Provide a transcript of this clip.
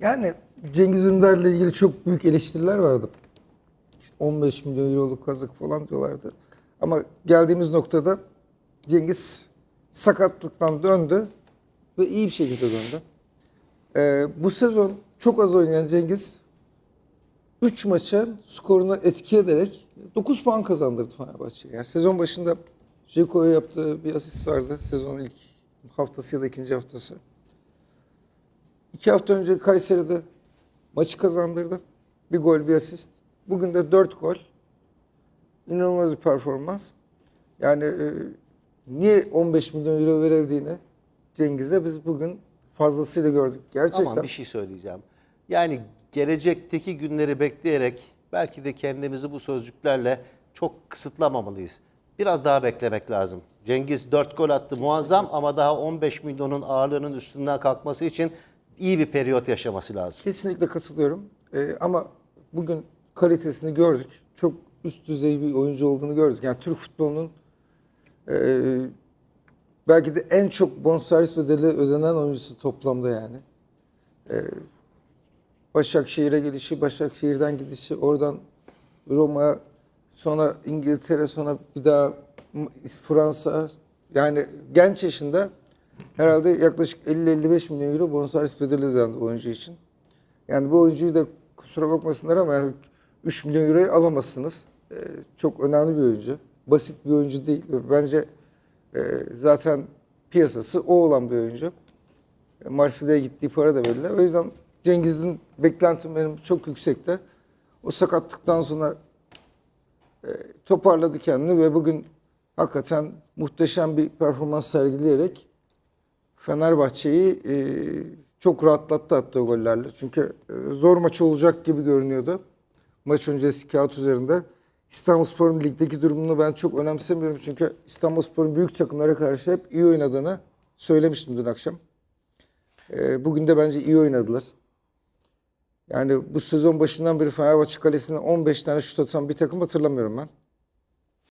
Yani Cengiz Ünder'le ilgili çok büyük eleştiriler vardı. İşte 15 milyon euroluk kazık falan diyorlardı. Ama geldiğimiz noktada Cengiz sakatlıktan döndü ve iyi bir şekilde döndü. Ee, bu sezon çok az oynayan Cengiz 3 maçın skoruna etki ederek 9 puan kazandırdı Fenerbahçe'ye. Yani sezon başında Ceko'ya yaptığı bir asist vardı. Sezonun ilk haftası ya da ikinci haftası. İki hafta önce Kayseri'de maçı kazandırdı. Bir gol, bir asist. Bugün de dört gol. İnanılmaz bir performans. Yani e, niye 15 milyon euro verildiğini Cengiz'e biz bugün fazlasıyla gördük. Gerçekten. Ama bir şey söyleyeceğim. Yani gelecekteki günleri bekleyerek belki de kendimizi bu sözcüklerle çok kısıtlamamalıyız. Biraz daha beklemek lazım. Cengiz 4 gol attı muazzam ama daha 15 milyonun ağırlığının üstünden kalkması için iyi bir periyot yaşaması lazım. Kesinlikle katılıyorum. Ee, ama bugün kalitesini gördük. Çok üst düzey bir oyuncu olduğunu gördük. Yani Türk futbolunun e, belki de en çok bonservis bedeli ödenen oyuncusu toplamda yani. Ee, Başakşehir'e gelişi, Başakşehir'den gidişi, oradan Roma, sonra İngiltere, sonra bir daha Fransa. Yani genç yaşında herhalde yaklaşık 50-55 milyon euro bonservis bedeli ödendi oyuncu için. Yani bu oyuncuyu da kusura bakmasınlar ama yani 3 milyon euroya alamazsınız. Ee, çok önemli bir oyuncu. Basit bir oyuncu değil. Bence e, zaten piyasası o olan bir oyuncu. E, Marsilya'ya gittiği para da belli. O yüzden Cengiz'in beklentim benim çok yüksekte. O sakatlıktan sonra e, toparladı kendini ve bugün hakikaten muhteşem bir performans sergileyerek Fenerbahçe'yi e, çok rahatlattı attığı gollerle. Çünkü e, zor maç olacak gibi görünüyordu. Maç öncesi kağıt üzerinde. İstanbulspor'un ligdeki durumunu ben çok önemsemiyorum. Çünkü İstanbulspor'un büyük takımlara karşı hep iyi oynadığını söylemiştim dün akşam. E, bugün de bence iyi oynadılar. Yani bu sezon başından beri Fenerbahçe kalesine 15 tane şut atan bir takım hatırlamıyorum ben.